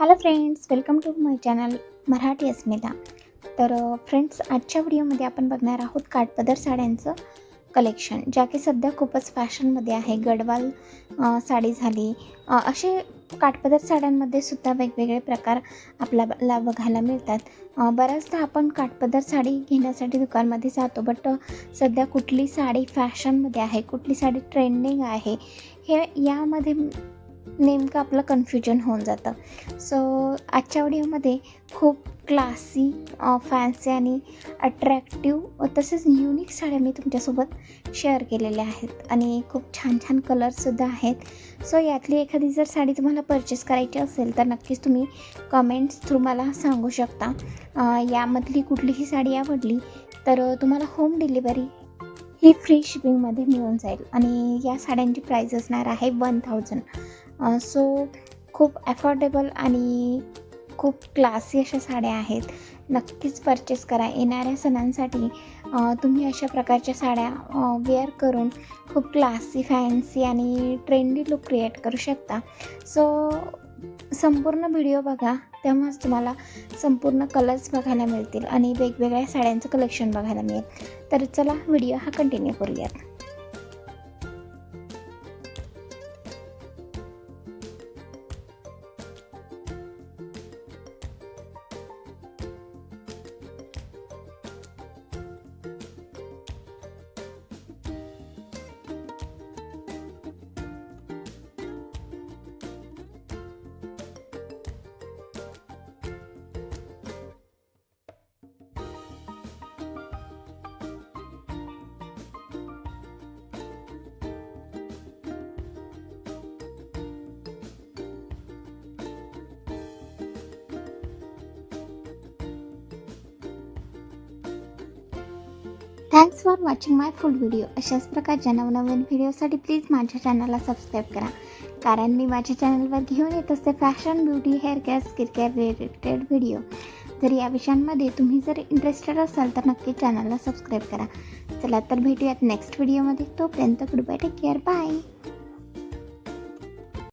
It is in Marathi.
Hello friends welcome to my channel Marathi Asmita तर फ्रेंड्स आजच्या व्हिडिओमध्ये आपण बघणार आहोत काठपदर साड्यांचं कलेक्शन ज्या की सध्या खूपच फॅशनमध्ये आहे. गडवाल साडी झाली. असे काठपदर साड्यांमध्ये सुद्धा वेगवेगळे प्रकार आपल्याला बघायला मिळतात. बऱ्याचदा आपण काठपदर साडी घेण्यासाठी दुकानमध्ये जातो बट सध्या कुठली साडी फॅशनमध्ये आहे कुठली साडी ट्रेंडिंग आहे हे यामध्ये नेमकं आपलं कन्फ्युजन होऊन जातं. सो आजच्या व्हिडिओमध्ये खूप क्लासी फॅन्सी आणि अट्रॅक्टिव्ह तसेच युनिक साड्या मी तुमच्यासोबत शेअर केलेल्या आहेत. आणि खूप छान छान कलर्ससुद्धा आहेत. सो यातली एखादी जर साडी तुम्हाला परचेस करायची असेल तर नक्कीच तुम्ही कमेंट्स थ्रू मला सांगू शकता. यामधली कुठलीही साडी आवडली तर तुम्हाला होम डिलिव्हरी ही फ्री शिपिंगमध्ये मिळून जाईल. आणि या साड्यांची प्राईज असणार आहे वन थाउजंड सो खूप अफोर्डेबल आणि खूप क्लासी अशा साड्या आहेत. नक्कीच परचेस करा. येणाऱ्या सणांसाठी तुम्ही अशा प्रकारच्या साड्या वेअर करून खूप क्लासी फॅन्सी आणि ट्रेंडी लुक क्रिएट करू शकता. सो संपूर्ण व्हिडिओ बघा. तेव्हाच तुम्हाला संपूर्ण कलर्स बघायला मिळतील आणि वेगवेगळ्या साड्यांचं कलेक्शन बघायला मिळेल. तर चला व्हिडिओ हा कंटिन्यू करूयात. Thanks for watching my full video अशाच प्रकारच्या नवनवीन व्हिडिओसाठी प्लीज माझ्या चॅनलला सबस्क्राईब करा. कारण मी माझ्या चॅनलवर घेऊन येत असते fashion beauty hair care skin care related video जर या विषयांमध्ये तुम्ही जर इंटरेस्टेड असाल तर नक्की चॅनलला सबस्क्राईब करा. चला तर भेटूयात नेक्स्ट व्हिडिओमध्ये तोपर्यंत good bye take care bye